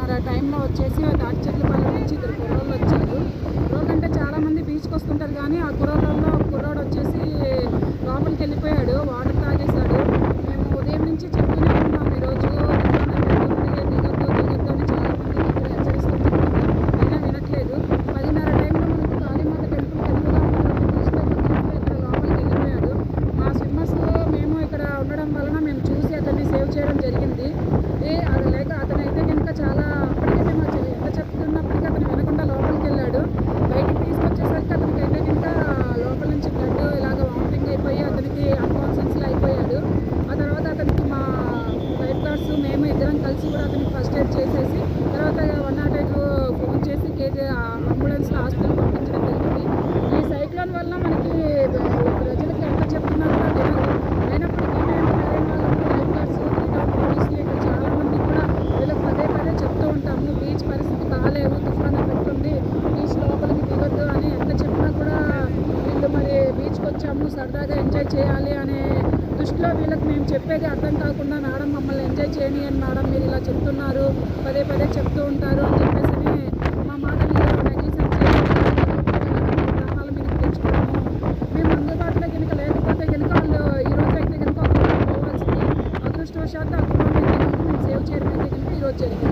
ఆ టైంలో వచ్చేసి తాటి చెట్ల పల్లె నుంచి ఇద్దరు కుర్రోళ్ళు వచ్చారు. కుర్రోళ్ళు అంటే చాలా బీచ్కి వస్తుంటారు కానీ ఆ కుర్రోళ్ళలో ఒక కుర్రోడు వచ్చేసి లోపలికి వెళ్ళిపోయాడు వాటర్ తాగేశాడు. మేము ఉదయం నుంచి చెప్తూనే ఉన్నాం ఈరోజు దిగొద్దు దిగొద్దు అని చాలా ఇక్కడ హెచ్చరిస్తున్నాం అయినా వినట్లేదు. పదిన్నర టైంలో మనకు కాళీమాత టెంపుల్ ఎదురుగా ఉన్నటువంటి బీచ్ ఇక్కడ లోపలికి వెళ్ళిపోయాడు. మా స్విమ్మర్స్ మేము ఇక్కడ ఉండడం వలన మేము చూసి అతన్ని సేవ్ చేయడం జరిగింది. లైఫ్ మేము ఇద్దరం కలిసి కూడా అతనికి ఫస్ట్ ఎయిడ్ చేసేసి తర్వాత వన్ నాట్ ఎయిట్ ఫోన్ చేసి కేజీ అంబులెన్స్లో హాస్పిటల్ పంపించడం జరిగింది. ఈ సైక్లోన్ వల్ల మనకి ప్రజలకు ఎంత చెప్తున్నా కూడా వినరు. అయినప్పటికీ మేము లైఫ్ గార్డ్స్ పోలీసులు ఇక్కడ చాలామంది కూడా వీళ్ళకి పదే పదే చెప్తూ ఉంటాము బీచ్ పరిస్థితి బాగాలేదు తుఫాన్ ఎఫెక్ట్ ఉంది బీచ్ లోపలికి దిగొద్దు అని ఎంత చెప్పినా కూడా వీళ్ళు మరి బీచ్కి వచ్చాము సరదాగా ఎంజాయ్ చేయాలి అనే దృష్టిలో వీళ్ళకి మేము చెప్పేది అర్థం కాకుండా మేడం మమ్మల్ని ఎంజాయ్ చేయండి అని మేడం మీరు ఇలా చెప్తున్నారు పదే పదే చెప్తూ ఉంటారు అని చెప్పేసి మా మాటలు నెగ్లిజెన్స్ చేయడం ప్రాణాలు మీకు తెచ్చుకోవడము మేము అందుబాటులో కనుక లేకపోతే కనుక వాళ్ళు ఈరోజు అయితే కనుక అక్కడ పోవాల్సింది. అదృష్టవశాత్తు అక్కడ మేము సేవ్ చేయడం అయితే కనుక ఈరోజు జరిగింది.